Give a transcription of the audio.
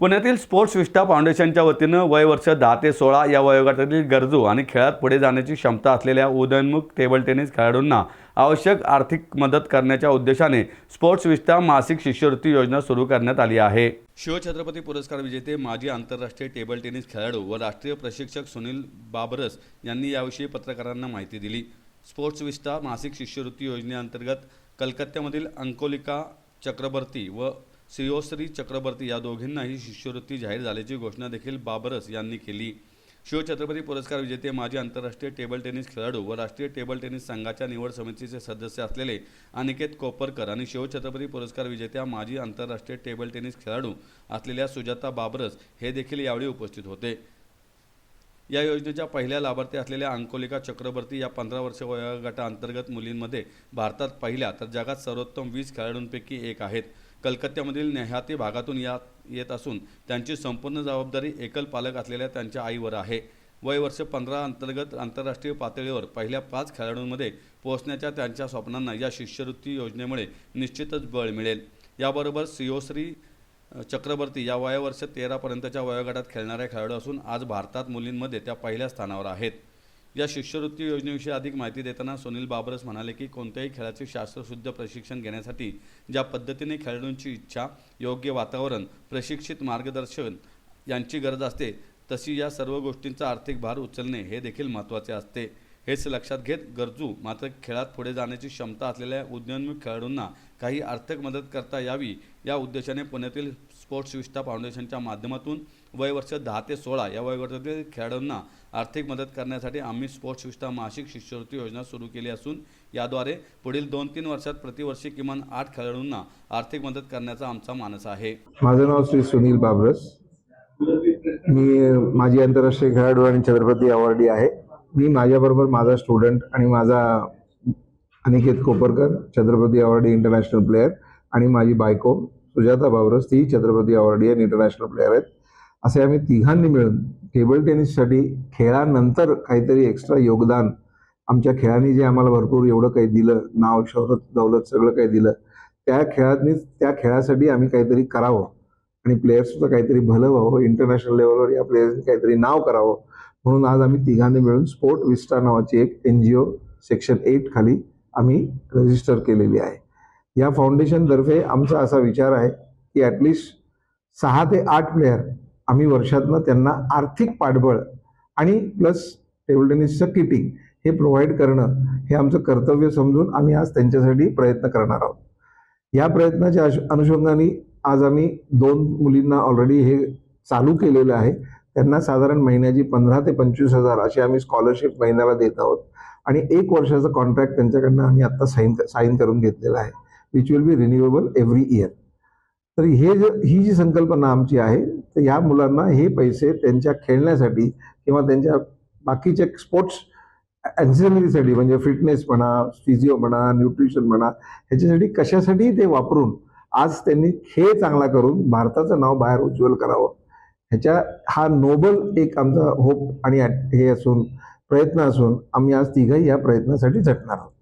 पुण्यातील स्पोर्ट्स विस्टा फाउंडेशनच्या वतीनं वय वर्ष दहा ते सोळा या वयोगटातील गरजू आणि खेळात पुढे जाण्याची क्षमता असलेल्या उदयोन्मुख टेबल टेनिस खेळाडूंना आवश्यक आर्थिक मदत करण्याच्या उद्देशाने स्पोर्ट्स विस्टा मासिक शिष्यवृत्ती योजना सुरू करण्यात आली आहे. शिवछत्रपती पुरस्कार विजेते माजी आंतरराष्ट्रीय टेबल टेनिस खेळाडू व राष्ट्रीय प्रशिक्षक सुनील बाबरस यांनी याविषयी पत्रकारांना माहिती दिली. स्पोर्ट्स विस्टा मासिक शिष्यवृत्ती योजनेअंतर्गत कलकत्त्यामधील अंकोलिका चक्रवर्ती व श्रेयोश्री चक्रवर्ती या दोघींनाही शिष्यवृत्ती जाहीर झाल्याची घोषणा देखील बाबरस यांनी केली. शिवछत्रपती पुरस्कार विजेते माजी आंतरराष्ट्रीय टेबल टेनिस खेळाडू व राष्ट्रीय टेबल टेनिस संघाच्या निवड समितीचे सदस्य असलेले अनिकेत कोपरकर आणि शिवछत्रपती पुरस्कार विजेत्या माजी आंतरराष्ट्रीय टेबल टेनिस खेळाडू असलेल्या सुजाता बाबरस हे देखील यावेळी उपस्थित होते. या योजनेच्या पहिल्या लाभार्थी असलेल्या अंकोलिका चक्रवर्ती या पंधरा वर्ष वयोगटाअंतर्गत मुलींमध्ये भारतात पहिल्या तर जगात सर्वोत्तम वीस खेळाडूंपैकी एक आहेत. कलकत्त्यामधील नेहाती भागातून या येत असून त्यांची संपूर्ण जबाबदारी एकल पालक असलेल्या त्यांच्या आईवर आहे. वय वर्ष पंधरा अंतर्गत आंतरराष्ट्रीय पातळीवर पहिल्या पाच खेळाडूंमध्ये पोहोचण्याच्या त्यांच्या स्वप्नांना या शिष्यवृत्ती योजनेमुळे निश्चितच बळ मिळेल. याबरोबर सियोश्री चक्रवर्ती या वयावर्ष तेरापर्यंतच्या वयोगटात खेळणाऱ्या खेळाडू असून आज भारतात मुलींमध्ये त्या पहिल्या स्थानावर आहेत. या शिष्यवृत्ती योजनेविषयी अधिक माहिती देताना सुनील बाबरस म्हणाले की कोणत्याही खेळाचे शास्त्रशुद्ध प्रशिक्षण घेण्यासाठी ज्या पद्धतीने खेळाडूंची इच्छा योग्य वातावरण प्रशिक्षित मार्गदर्शन यांची गरज असते तशी या सर्व गोष्टींचा आर्थिक भार उचलणे हे देखील महत्त्वाचे असते. हेच लक्षात घेत गरजू मात्र खेळात पुढे जाण्याची क्षमता असलेल्या उद्योन्मुख खेळाडूंना काही आर्थिक मदत करता यावी या उद्देशाने पुण्यातील स्पोर्ट्स विस्टा फाउंडेशनच्या माध्यमातून वय वर्ष दहा ते सोळा या वयोगटातील खेळाडूंना आर्थिक मदत करण्यासाठी आम्ही स्पोर्ट्स विस्टा मासिक शिष्यवृत्ती योजना सुरू केली असून याद्वारे पुढील दोन तीन वर्षात प्रतिवर्षी किमान आठ खेळाडूंना आर्थिक मदत करण्याचा आमचा मानस आहे. माझं नाव श्री सुनील बाबरस. मी माझी आंतरराष्ट्रीय खेळाडू आणि छत्रपती अवॉर्डी आहे. मी माझ्याबरोबर माझा स्टुडंट आणि माझा Aniket Koparkar Chhatrapati awardee international player आणि माझी बायको. सुजाता बाबरस ती छत्रपती अवॉर्डी आणि इंटरनॅशनल प्लेअर आहेत. असे आम्ही तिघांनी मिळून टेबल टेनिससाठी खेळानंतर काहीतरी एक्स्ट्रा योगदान आमच्या खेळांनी जे आम्हाला भरपूर एवढं काही दिलं नाव शहरत दौलत सगळं काही दिलं त्या खेळातनी त्या खेळासाठी आम्ही काहीतरी करावं. आणि प्लेयर्सचं काहीतरी भलं व्हावं इंटरनॅशनल लेवलवर या प्लेयर्सनी काहीतरी नाव करावं. म्हणून आज आम्ही तिघांनी मिळून स्पोर्ट विस्टा नावाची एक N G O section eight खाली आम्ही रजिस्टर केलेली आहे. या फाउंडेशनतर्फे आमचा असा विचार आहे की ॲटलिस्ट सहा ते आठ प्लेयर आम्ही वर्षातनं त्यांना आर्थिक पाठबळ आणि प्लस टेबल टेनिसचं किटिंग हे प्रोव्हाइड करणं हे आमचं कर्तव्य समजून आम्ही आज त्यांच्यासाठी प्रयत्न करणार आहोत. या प्रयत्नाच्या अनुषंगाने आज आम्ही दोन मुलींना ऑलरेडी हे चालू केलेलं आहे. त्यांना साधारण महिन्याची पंधरा ते पंचवीस हजार अशी आम्ही स्कॉलरशिप महिन्याला देत आहोत. आणि एक वर्षाचा कॉन्ट्रॅक्ट त्यांच्याकडनं आम्ही आत्ता साईन साईन करून घेतलेला आहे. Which will be renewable every year तर हे जे ही जी संकल्पना आमची आहे तर या मुलांना हे पैसे त्यांच्या खेळण्यासाठी किंवा त्यांच्या बाकीच्या स्पोर्ट्स ॲन्सिलरीसाठी म्हणजे फिटनेस म्हणा फिजिओ म्हणा न्यूट्रिशन म्हणा ह्याच्यासाठी कशासाठी ते वापरून आज त्यांनी खेळ चांगला करून भारताचं नाव बाहेर उज्ज्वल करावं. ह्याच्या हा नोबल एक आमचा होप आणि हे असून प्रयत्न असून आम्ही आज तिघही या प्रयत्नासाठी झटणार आहोत.